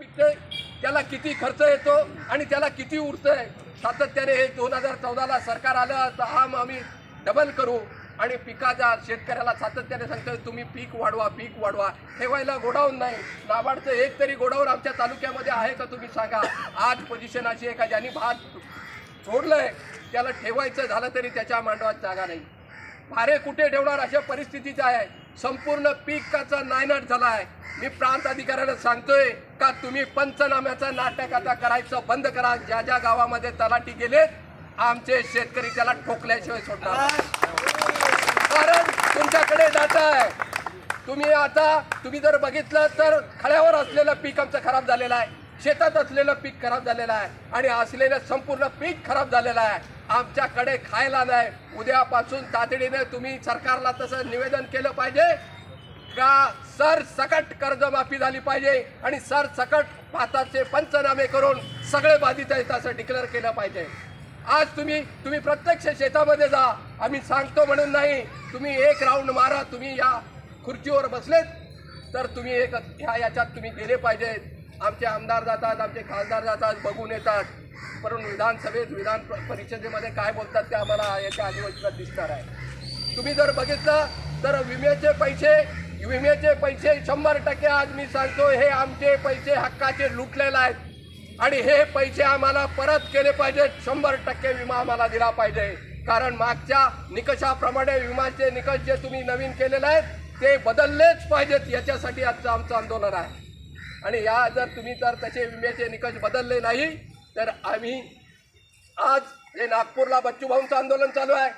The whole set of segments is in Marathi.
त्याला किती खर्च येतो आणि त्याला किती उरतंय? सातत्याने हे दोन हजार चौदाला सरकार आलं तर हा आम्ही डबल करू. आणि पिकाच्या शेतकऱ्याला सातत्याने सांगतोय तुम्ही पीक वाढवा पीक वाढवा. ठेवायला गोडाऊन नाही. नाबार्डचं एक तरी गोडाऊन आमच्या तालुक्यामध्ये आहे का तुम्ही सांगा. आज पोझिशन अशी आहे का ज्यांनी भात सोडलंय त्याला ठेवायचं झालं तरी त्याच्या मांडवात जागा नाही. भारे कुठे ठेवणार अशा परिस्थितीचं आहे. संपूर्ण पिकाचा नायनाट झाला आहे मी प्रांत अधिकाऱ्याला सांगतोय का तुम्ही पंचनाम्याचं नाटक आता करायचं बंद करा. ज्या ज्या गावामध्ये तलाठी गेलेत आमचे शेतकरी त्याला ठोकल्याशिवाय सोडणार कारण तुमच्याकडे डाटा आहे. तुम्ही आता तुम्ही जर बघितलं तर खळ्यावर असलेलं पीक आमचं खराब झालेलं आहे. शेतात असलेलं पीक खराब झालेलं आहे. आणि असलेलं संपूर्ण पीक खराब झालेलं आहे. आमच्याकडे खायला नाही. उद्यापासून तातडीने तुम्ही सरकारला तसं निवेदन केलं पाहिजे. का सर सकट कर्जमाफी झाली पाहिजे आणि सर सकट पंचनामे करून सगळे बाधित आहेत असं डिक्लेअर केलं पाहिजे. आज तुम्ही तुम्ही प्रत्यक्ष शेतामध्ये जा. आम्ही सांगतो म्हणून नाही. तुम्ही एक राऊंड मारा. तुम्ही या खुर्चीवर बसलेत. तर तुम्ही एक ह्या याच्यात तुम्ही गेले पाहिजेत आमचे आमदार जातात आमचे खासदार जातात बघून येतात. परंतु विधानसभेत विधान परिषदेमध्ये काय बोलतात ते आम्हाला याच्या आजूबाजूला दिसणार आहे. तुम्ही जर बघितलं तर विम्याचे पैसे विम्याचे पैसे शंभर टक्के आज मी सांगतो हे आमचे पैसे हक्काचे लुटलेले आहेत. आणि हे पैसे आम्हाला परत केले पाहिजेत शंभर टक्के विमा आम्हाला दिला पाहिजे. कारण मागच्या निकषाप्रमाणे विमाचे निकष जे तुम्ही नवीन केलेले आहेत ते बदललेच पाहिजेत याच्यासाठी आजचं आमचं आंदोलन आहे. आणि या जर तुम्ही जर तसे विम्याचे निकष बदलले नाही तर आम्ही आज जे नागपूरला बच्चूभाऊंचं आंदोलन चालू आहे.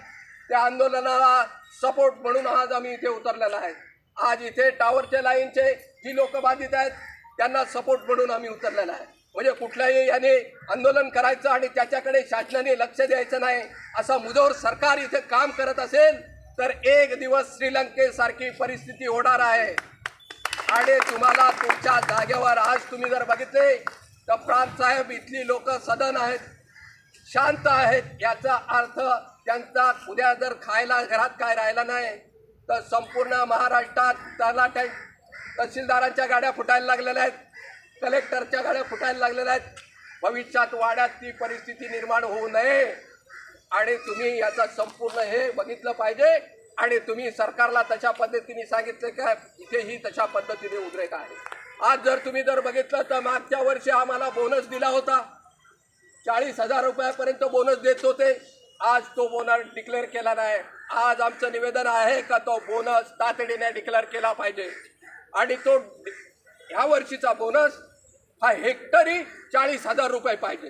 त्या आंदोलनाला सपोर्ट म्हणून आज आम्ही इथे उतरलेला आहे. आज इथे टावरच्या लाईनचे जी लोक बाधित आहेत त्यांना सपोर्ट म्हणून आम्ही उतरलेला आहे. म्हणजे कुठल्याही याने आंदोलन करायचं आणि त्याच्याकडे शासनाने लक्ष द्यायचं नाही असा मुजोर सरकार इथे काम करत असेल तर एक दिवस श्रीलंकेसारखी परिस्थिती होणार आहे. आणि तुम्हाला तुमच्या जागेवर आज तुम्ही जर बघितले तर प्रांतसाहेब इथली लोक सदन आहेत शांत आहेत याचा अर्थ त्यांचा उद्या जर खायला घरात काय राहिला नाही तर संपूर्ण महाराष्ट्रात तलाठी तहसीलदारांच्या गाड्या फुटायला लागलेल्या आहेत. कलेक्टरच्या गाड्या फुटायला लागलेल्या आहेत. भविष्यात वाड्यात ती परिस्थिती निर्माण होऊ नये. आणि तुम्ही याचा संपूर्ण हे बघितलं पाहिजे. आणि तुम्ही सरकारला तशा पद्धतीने सांगितलं का इथेही तशा पद्धतीने उद्रेक आहे. आज जर तुम्ही जर बघितलं तर मागच्या वर्षी आम्हाला बोनस दिला होता. चाळीस हजार रुपयापर्यंत बोनस देत होते. आज तो बोनस डिक्लेअर केला नाही. आज आमचं निवेदन आहे का तो बोनस तातडीने डिक्लेअर केला पाहिजे. आणि तो ह्या वर्षीचा बोनस हा हेक्टरी चाळीस हजार रुपये पाहिजे.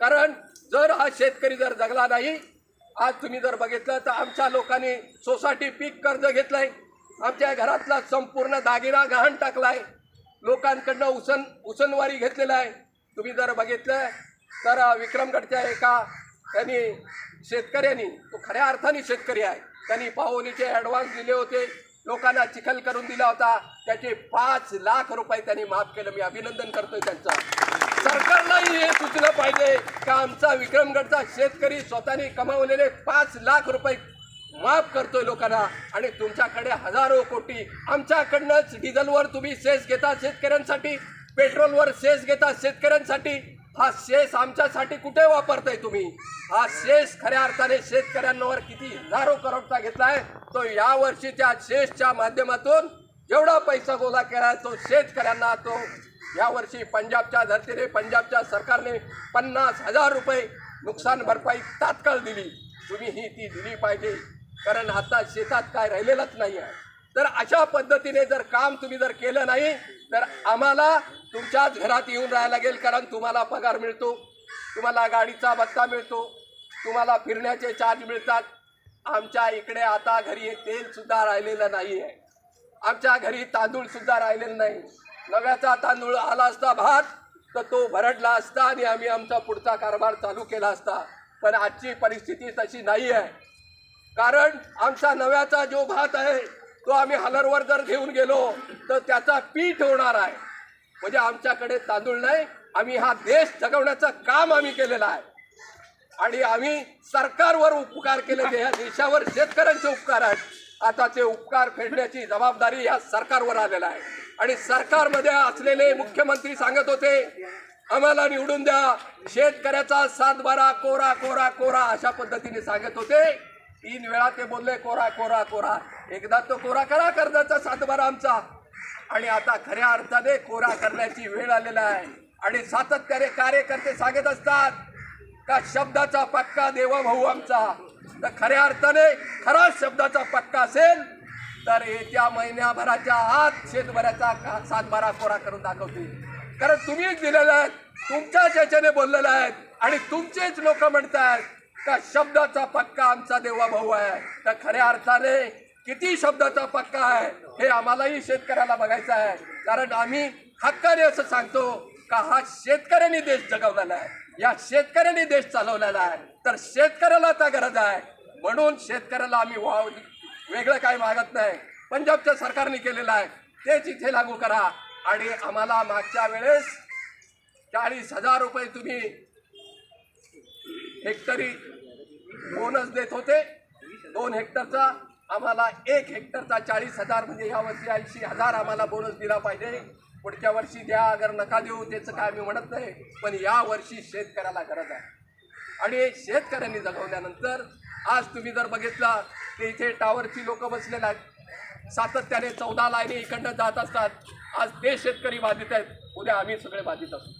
कारण जर हा शेतकरी जर जगला नाही आज तुम्ही जर बघितलं तर आमच्या लोकांनी सोसायटी पीक कर्ज घेतलंय आमच्या घरातला संपूर्ण दागिना गहाण टाकलाय लोकांकडनं उसन उसनवारी घेतलेला आहे. तुम्ही जर बघितलं तर विक्रमगडच्या एका त्यांनी शेतकऱ्यांनी तो खऱ्या अर्थाने शेतकरी आहे. त्यांनी पाहुणीचे ॲडव्हान्स दिले होते. लोकांना चिखल करून दिला होता. त्याचे पाच लाख रुपये त्यांनी माफ केलं. मी अभिनंदन करतोय त्यांचं. सरकारलाही हे सुचलं पाहिजे का आमचा विक्रमगडचा शेतकरी स्वतःने कमावलेले पाच लाख रुपये माफ करतोय लोकांना आणि तुमच्याकडे हजारो कोटी आमच्याकडनंच डिझेलवर तुम्ही सेस घेता शेतकऱ्यांसाठी पेट्रोलवर सेस घेता शेतकऱ्यांसाठी. हा शेस आमच्यासाठी कुठे वापरताय तुम्ही? हा शेस खऱ्या अर्थाने शेतकऱ्यांवर किती हजारो करोडचा घेतलाय तो या वर्षीच्या शेसच्या माध्यमातून जेवढा पैसा गोळा केला तो शेतकऱ्यांना तो या वर्षी पंजाबच्या धर्तीने पंजाबच्या सरकारने पन्नास हजार रुपये नुकसान भरपाई तात्काळ दिली. तुम्ही ही ती दिली पाहिजे. कारण आता शेतात काय राहिलेलंच नाही आहे. तर अशा पद्धतीने जर काम तुम्ही जर केलं नाही तर आम्हाला तुमच्याच घरात येऊन राहायला लागेल कारण तुम्हाला पगार मिळतो तुम्हाला गाडीचा भत्ता मिळतो तुम्हाला फिरण्याचे चार्ज मिळतात. आमच्या इकडे आता घरी तेलसुद्धा राहिलेलं नाही आहे आमच्या घरी तांदूळसुद्धा राहिलेलं नाही. नव्याचा तांदूळ आला असता भात तर तो भरडला असता आणि आम्ही आमचा पुढचा कारभार चालू केला असता. पण आजची परिस्थिती तशी नाही आहे कारण आमचा नव्याचा जो भात आहे तो आम्ही हलरवर जर घेऊन गेलो तर त्याचा पीठ होणार आहे. म्हणजे आमच्याकडे तांदूळ नाही आम्ही हा देश जगवण्याचं काम आम्ही केलेलं आहे. आणि आम्ही सरकारवर उपकार केलेले या ह्या देशावर शेतकऱ्यांचे उपकार आहेत. आता ते उपकार फेडण्याची जबाबदारी या सरकारवर आलेला आहे. आणि सरकारमध्ये असलेले मुख्यमंत्री सांगत होते आम्हाला निवडून द्या. शेतकऱ्याचा सातबारा कोरा कोरा कोरा अशा पद्धतीने सांगत होते. तीन वेळा ते बोलले कोरा कोरा कोरा. एकदा तो कोरा करा कर्जाचा सातबारा आमचा. आणि आता खऱ्या अर्थाने कोरा करण्याची वेळ आलेला आहे. आणि सातत्याने कार्यकर्ते सांगत असतात का शब्दाचा पक्का देवा भाऊ आमचा. तर खऱ्या अर्थाने खरा शब्दाचा पक्का असेल तर येत्या महिन्याभराच्या आत शेतभऱ्याचा का- सातबारा कोरा करून दाखवतील. कारण तुम्हीच दिलेलं आहेत तुमच्याच याच्याने बोललेला आहे आणि तुमचेच लोक म्हणतात का शब्दाचा पक्का आमचा देवा भाऊ आहे. तर खऱ्या अर्थाने किती शब्दाचा पक्का आहे? हे आम्हालाही शेतकऱ्याला बघायचं आहे. कारण आम्ही हक्काने असं सांगतो का हा शेतकऱ्यांनी देश जगवलेला आहे. या शेतकऱ्यांनी देश चालवलेला आहे. तर शेतकऱ्याला आता गरज आहे. म्हणून शेतकऱ्याला आम्ही वाव वेगळं काही मागत नाही. पंजाबच्या सरकारने केलेलं आहे. तेच इथे लागू करा. आणि आम्हाला मागच्या वेळेस चाळीस हजार रुपये तुम्ही हेक्टरी बोनस देत होते. दोन हेक्टरचा आम्हाला एक हेक्टरचा चाळीस हजार म्हणजे यावर्षी ऐंशी हजार आम्हाला बोनस दिला पाहिजे. पुढच्या वर्षी द्या अगर नका देऊ त्याचं काय आम्ही म्हणत नाही. पण या वर्षी शेतकऱ्याला गरज आहे. आणि शेतकऱ्यांनी जगवल्यानंतर आज तुम्ही जर बघितला की इथे टावरची लोक बसलेले आहेत. सातत्याने चौदा लाईने इकडनं जात असतात. आज ते शेतकरी बाधित आहेत. उद्या आम्ही सगळे बाधित असू.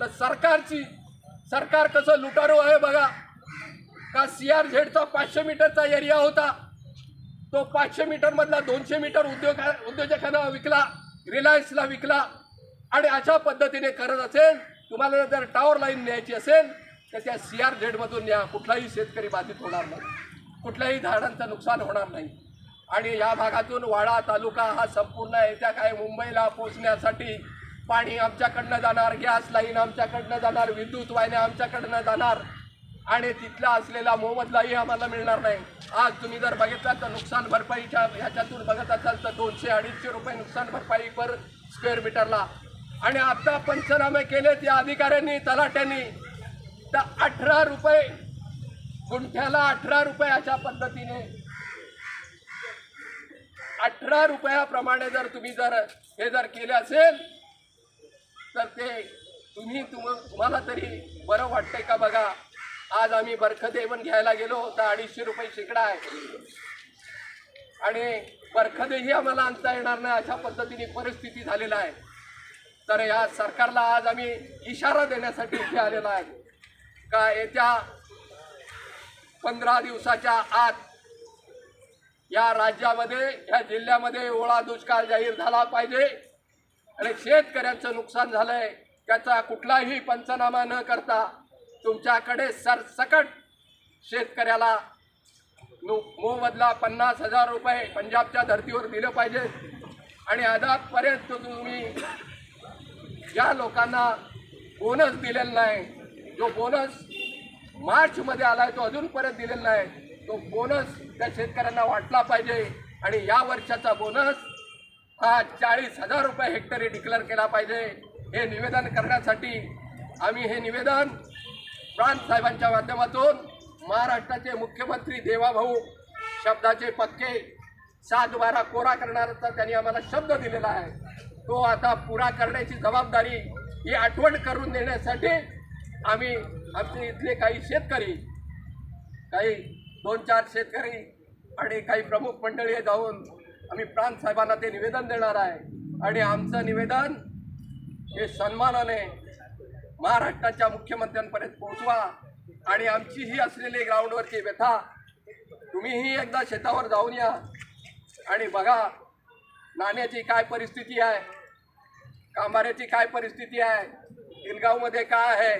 तर सरकारची सरकार कसं लुटारू आहे बघा. का सी आर झेडचा पाचशे मीटरचा एरिया होता. तो पाचशे मीटरमधला दोनशे मीटर उद्योग उद्योजकांना विकला रिलायन्सला विकला आणि अशा पद्धतीने करत असेल तुम्हाला जर टावर लाईन न्यायची असेल तर त्या सी आर झेडमधून न्या. कुठलाही शेतकरी बाधित होणार नाही. कुठल्याही झाडांचं नुकसान होणार नाही. आणि या भागातून वाडा तालुका हा संपूर्ण येत्या काय मुंबईला पोचण्यासाठी पाणी आमच्याकडनं जाणार गॅस लाईन आमच्याकडनं जाणार विद्युत वाहिन्या आमच्याकडनं जाणार. आणि तिथला असलेला मोबदलाही आम्हाला मिळणार नाही. आज तुम्ही जर बघितला तर नुकसान भरपाईच्या ह्याच्यातून बघत असाल तर दोनशे अडीचशे रुपये नुकसान भरपाई पर स्क्वेअर मीटरला आणि आता पंचनामे केले त्या अधिकाऱ्यांनी तलाट्यांनी तर अठरा रुपये गुंठ्याला अठरा रुपये अशा पद्धतीने. अठरा रुपयाप्रमाणे जर तुम्ही जर हे जर केले असेल तर ते तुम्ही तुम तुम्हाला तरी बरं वाटतंय का बघा? आज आम्ही बरखदेवन घ्यायला गेलो तर अडीचशे रुपये शेकडा आहे. आणि बरखदेही आम्हाला आणता येणार नाही अशा पद्धतीने परिस्थिती झालेला आहे. तर या सरकारला आज आम्ही इशारा देण्यासाठी इथे आलेला आहे. का येत्या पंधरा दिवसाच्या आत या राज्यामध्ये या जिल्ह्यामध्ये ओळा दुष्काळ जाहीर झाला पाहिजे. आणि शेतकऱ्यांचं नुकसान झालंय त्याचा कुठलाही पंचनामा न करता तुमच्याकडे सरसकट शेतकऱ्याला नु मोबदला पन्नास हजार रुपये पंजाबच्या धर्तीवर दिलं पाहिजे. आणि आजपर्यंत तुम्ही ज्या लोकांना बोनस दिलेला नाही जो बोनस मार्चमध्ये आला आहे तो अजूनपर्यंत दिलेला नाही तो बोनस त्या शेतकऱ्यांना वाटला पाहिजे. आणि या वर्षाचा बोनस हा चाळीस हजार रुपये हेक्टरी डिक्लेअर केला पाहिजे. हे निवेदन करण्यासाठी आम्ही हे निवेदन साहेबांच्या माध्यमातून महाराष्ट्राचे मुख्यमंत्री देवाभाऊ शब्दाचे पक्के सात बारा कोरा करणाराचा त्यांनी आम्हाला शब्द दिलेला आहे. तो आता पुरा करण्याची जबाबदारी ही आठवण करून देण्यासाठी आम्ही आमचे इथले काही शेतकरी काही दोन चार शेतकरी आणि काही प्रमुख मंडळी जाऊन आम्ही प्रांत साहेबांना ते निवेदन देणार आहे. आणि आमचं निवेदन हे सन्मानाने महाराष्ट्राच्या मुख्यमंत्र्यांपर्यंत पोहोचवा आणि आमची ही असलेली ग्राउंडवरची व्यथा तुम्हीही एकदा शेतावर जाऊन या. आणि बघा नाण्याची काय परिस्थिती आहे कांबाऱ्याची काय परिस्थिती आहे गिलगावमध्ये काय आहे